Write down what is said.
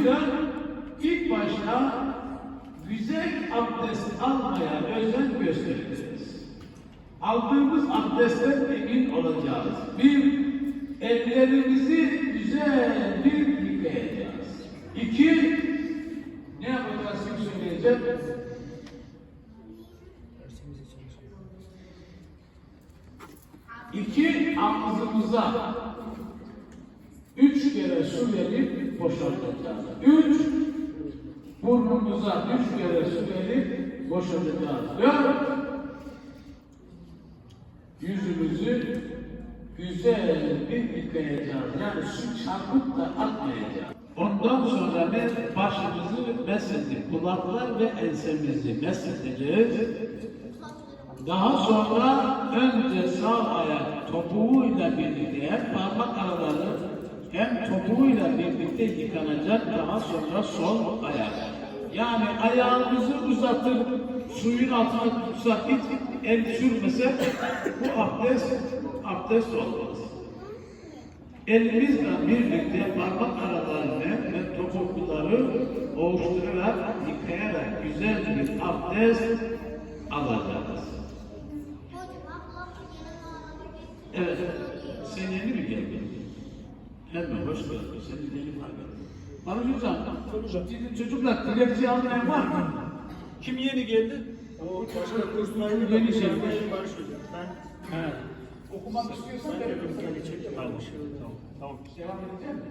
yüzden ilk başta güzel abdest almaya özen göstereceğiz. Aldığımız abdestten emin olacağız. Bir, ellerimizi güzel bir yıkayacağız. İki, ne yapacağız kim söyleyecek? İki, ağzımıza üç kere su boşaltacağız. Üç, burnumuza üç kere verip boşaltacağız. Dört, yüzümüzü güzel bir yıkayacağız. Yani su çarpıp da atmayacağız. Ondan sonra ne başımızı mesledik, kulaklar ve ensemizi mesledeceğiz. Daha sonra önce sağ ayak topuğuyla birlikte parmak araları hem topuğuyla birlikte yıkanacak. Daha sonra sol ayak. Yani ayağımızı uzatıp suyun altına tutsak hiç el sürmese bu abdest abdest olmaz. Elimizle birlikte parmak aralarını ve topukları ovuşturarak, yıkayarak güzel bir abdest alacağız. Evet, sen yeni mi geldin? Hemen hoş geldin, seni yeni var Barış Hocam, sizin çocuklar dilekçe almayan var mı? Kim yeni geldi? O başka kursuna yeni Yeni şey. Barış Hocam. Ben Evet. Okumak istiyorsan ben ben de. Tamam. Tamam. devam edeceğim mi?